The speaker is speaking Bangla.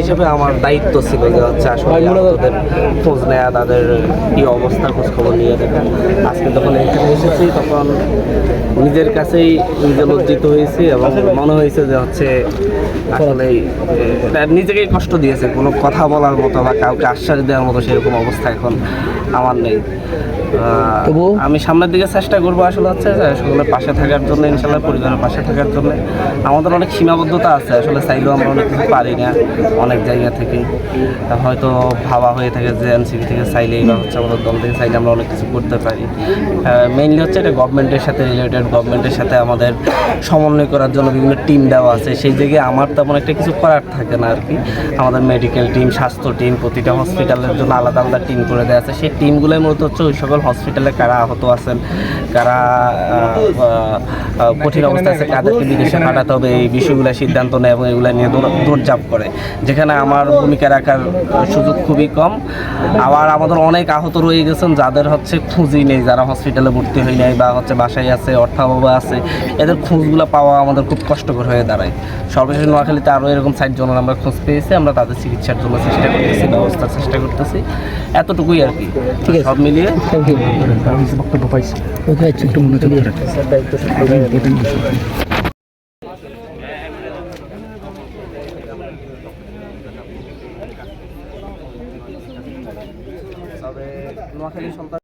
হিসেবে আমার দায়িত্ব ছিল যে হচ্ছে আসলে তাদের খোঁজ নেওয়া তাদের কি অবস্থা খোঁজ খবর নিয়ে দেখা আজকে যখন এখানে এসেছি তখন নিজের কাছেই নিজে লজ্জিত হয়েছি এবং মনে হয়েছে যে হচ্ছে আসলে নিজেকেই কষ্ট দিয়েছে। কোনো কথা বলার মতো বা কাউকে আশ্বাস দেওয়ার মতো সেরকম অবস্থা এখন আমার নেই। আমি সামনের দিকে চেষ্টা করব আসলে হচ্ছে সকলের পাশে থাকার জন্য ইনশাল্লাহ পরিবারের পাশে থাকার জন্য। আমাদের অনেক সীমাবদ্ধতা আছে আসলে চাইলেও আমরা অনেক কিছু পারি না। অনেক জায়গা থেকে। হয়তো ভাবা হয়ে থাকে যে এনসিপি থেকে চাইলেই বা হচ্ছে আমাদের দল থেকে চাইলে আমরা অনেক কিছু করতে পারি। মেইনলি হচ্ছে এটা গভর্নমেন্টের সাথে রিলেটেড গভর্নমেন্টের সাথে আমাদের সমন্বয় করার জন্য বিভিন্ন টিম দেওয়া আছে। সেই জায়গায় আমার তেমন একটা কিছু করার থাকে না আর কি আমাদের মেডিকেল টিম স্বাস্থ্য টিম প্রতিটা হসপিটালের জন্য আলাদা আলাদা টিম করে দেওয়া আছে। সেই টিমগুলোই মূলত হচ্ছে ওই সকল হসপিটালে কারা আহত আছেন, কারা কঠিন অবস্থায় আছে, কাদেরকে বিদেশে পাঠাতে হবে, এই বিষয়গুলো সিদ্ধান্ত নেয় এবং এগুলো নিয়ে দৌড়- দৌড়ঝাঁপ করে। যেখানে আমার ভূমিকা রাখার সুযোগ খুবই কম। আবার আমাদের অনেক আহত রয়ে গেছেন যাদের হচ্ছে খুঁজই নেই যারা হসপিটালে ভর্তি হয়ে নাই বা হচ্ছে বাসায় আছে অর্থাভাবে আছে। এদের খোঁজগুলো পাওয়া আমাদের খুব কষ্টকর হয়ে দাঁড়ায়। সর্বশেষ নোয়াখালীতে আরও এরকম ষাট জনের আমরা খোঁজ পেয়েছি আমরা তাদের চিকিৎসার জন্য চেষ্টা করতেছি ব্যবস্থার চেষ্টা করতেছি। এতটুকুই আর কি। ঠিক আছে। সব মিলিয়ে বক্তব্য পাইছি একটু মনে নোয়াখালী সন্তান